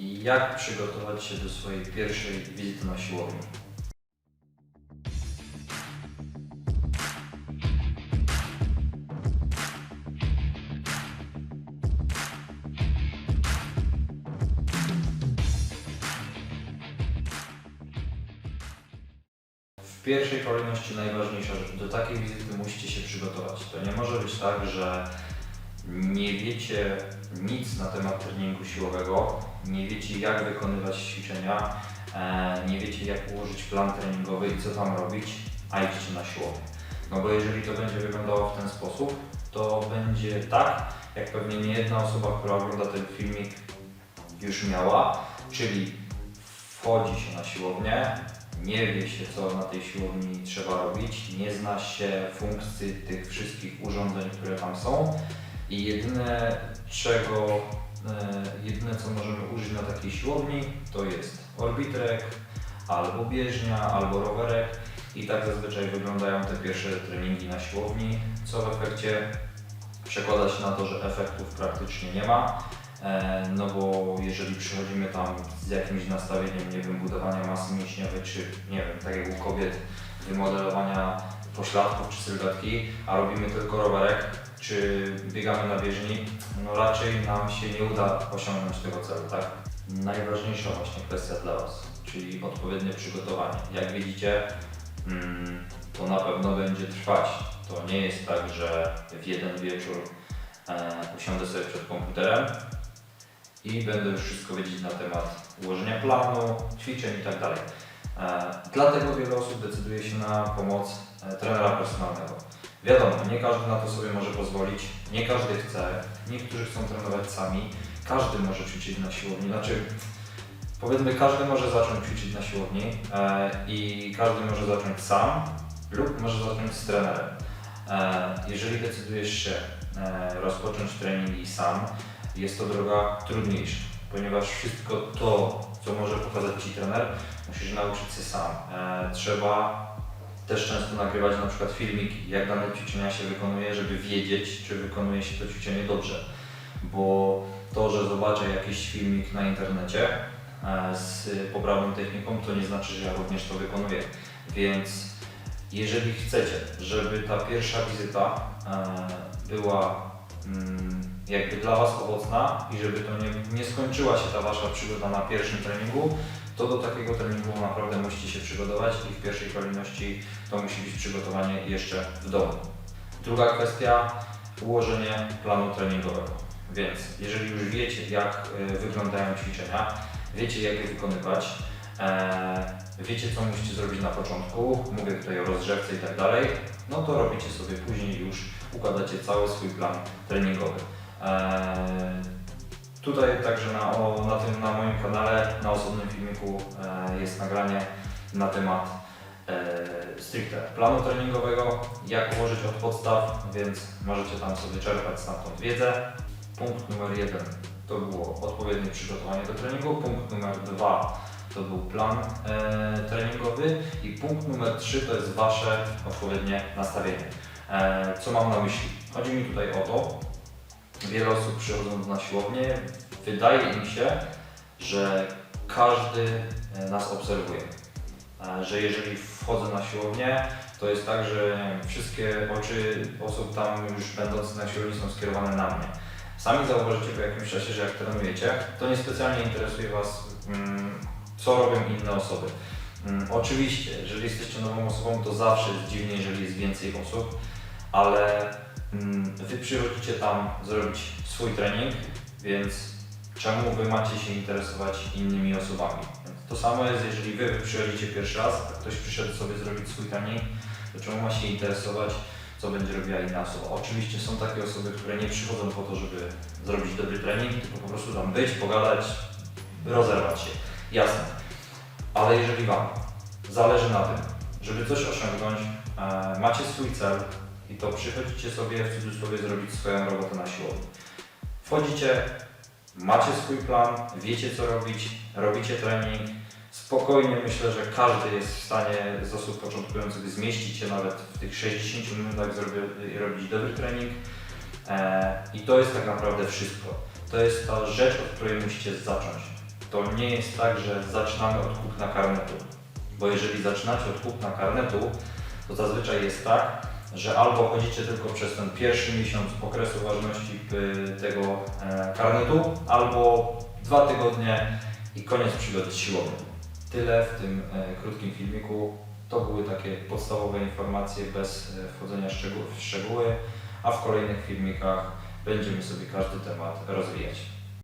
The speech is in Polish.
i jak przygotować się do swojej pierwszej wizyty na siłowni. W pierwszej kolejności najważniejsza rzecz, do takiej wizyty musicie się przygotować. To nie może być tak, że nie wiecie nic na temat treningu siłowego, nie wiecie jak wykonywać ćwiczenia, e, nie wiecie jak ułożyć plan treningowy i co tam robić, a idziecie na siłownię. No bo jeżeli to będzie wyglądało w ten sposób, to będzie tak, jak pewnie nie jedna osoba, która ogląda ten filmik już miała, czyli wchodzi się na siłownię, nie wie się co na tej siłowni trzeba robić, nie zna się funkcji tych wszystkich urządzeń, które tam są i jedyne czego, jedyne co możemy użyć na takiej siłowni to jest orbitrek, albo bieżnia, albo rowerek i tak zazwyczaj wyglądają te pierwsze treningi na siłowni, co w efekcie przekłada się na to, że efektów praktycznie nie ma. E, No bo jeżeli przychodzimy tam z jakimś nastawieniem, nie wiem, budowania masy mięśniowej, czy nie wiem, tak jak u kobiet, wymodelowania pośladków czy sylwetki, a robimy tylko rowerek, czy biegamy na bieżni, no raczej nam się nie uda osiągnąć tego celu, tak? Najważniejsza właśnie kwestia dla Was, czyli odpowiednie przygotowanie. Jak widzicie, mm, to na pewno będzie trwać. To nie jest tak, że w jeden wieczór e, usiądę sobie przed komputerem i będę już wszystko wiedzieć na temat ułożenia planu, ćwiczeń i tak. E, Dlatego wiele osób decyduje się na pomoc trenera personalnego. Wiadomo, nie każdy na to sobie może pozwolić, nie każdy chce, niektórzy chcą trenować sami, każdy może ćwiczyć na siłowni, znaczy powiedzmy każdy może zacząć ćwiczyć na siłowni e, i każdy może zacząć sam lub może zacząć z trenerem. E, jeżeli decydujesz się e, rozpocząć treningi sam, jest to droga trudniejsza, ponieważ wszystko to, co może pokazać Ci trener, musisz nauczyć się sam. Trzeba też często nagrywać na przykład filmik, jak dane ćwiczenia się wykonuje, żeby wiedzieć, czy wykonuje się to ćwiczenie dobrze. Bo to, że zobaczę jakiś filmik na internecie e, z poprawną techniką, to nie znaczy, że ja również to wykonuję. Więc jeżeli chcecie, żeby ta pierwsza wizyta e, była mm, jakby dla Was owocna i żeby to nie, nie skończyła się ta Wasza przygoda na pierwszym treningu, to do takiego treningu naprawdę musicie się przygotować i w pierwszej kolejności to musi być przygotowanie jeszcze w domu. Druga kwestia, ułożenie planu treningowego. Więc jeżeli już wiecie, jak y, wyglądają ćwiczenia, wiecie, jak je wykonywać, e, wiecie, co musicie zrobić na początku, mówię tutaj o rozgrzewce i tak dalej, no to robicie sobie później już, układacie cały swój plan treningowy. E, Tutaj także na, o, na, tym, na moim kanale, na osobnym filmiku e, jest nagranie na temat e, stricte planu treningowego, jak ułożyć od podstaw, więc możecie tam sobie czerpać stamtąd wiedzę. Punkt numer jeden to było odpowiednie przygotowanie do treningu, punkt numer dwa to był plan e, treningowy i punkt numer trzy to jest Wasze odpowiednie nastawienie. E, co mam na myśli? Chodzi mi tutaj o to, wiele osób przychodząc na siłownię, wydaje im się, że każdy e, nas obserwuje. E, Że jeżeli wchodzę na siłownię, to jest tak, że wszystkie oczy osób tam już będących na siłowni są skierowane na mnie. Sami zauważycie po jakimś czasie, że jak trenujecie, to niespecjalnie interesuje Was, mm, co robią inne osoby. Mm, Oczywiście, jeżeli jesteście nową osobą, to zawsze jest dziwnie, jeżeli jest więcej osób, ale Mm, Wy przychodzicie tam zrobić swój trening, więc czemu Wy macie się interesować innymi osobami? To samo jest, jeżeli Wy przychodzicie pierwszy raz, a ktoś przyszedł sobie zrobić swój trening, to czemu ma się interesować, co będzie robiła inna osoba? Oczywiście są takie osoby, które nie przychodzą po to, żeby zrobić dobry trening, tylko po prostu tam być, pogadać, rozerwać się. Jasne. Ale jeżeli Wam zależy na tym, żeby coś osiągnąć, e, macie swój cel, i to przychodzicie sobie w cudzysłowie zrobić swoją robotę na siłowni. Wchodzicie, macie swój plan, wiecie co robić, robicie trening. Spokojnie myślę, że każdy jest w stanie z osób początkujących zmieścić się nawet w tych 60 minutach zrobi, robić dobry trening. E, I to jest tak naprawdę wszystko. To jest ta rzecz, od której musicie zacząć. to nie jest tak, że zaczynamy od kupna karnetu. Bo jeżeli zaczynacie od kupna karnetu, to zazwyczaj jest tak, że albo chodzicie tylko przez ten pierwszy miesiąc okresu ważności y, tego e, karnetu, albo dwa tygodnie i koniec przygody z. Tyle w tym e, krótkim filmiku. To były takie podstawowe informacje bez e, wchodzenia w szczegóły, a w kolejnych filmikach będziemy sobie każdy temat rozwijać.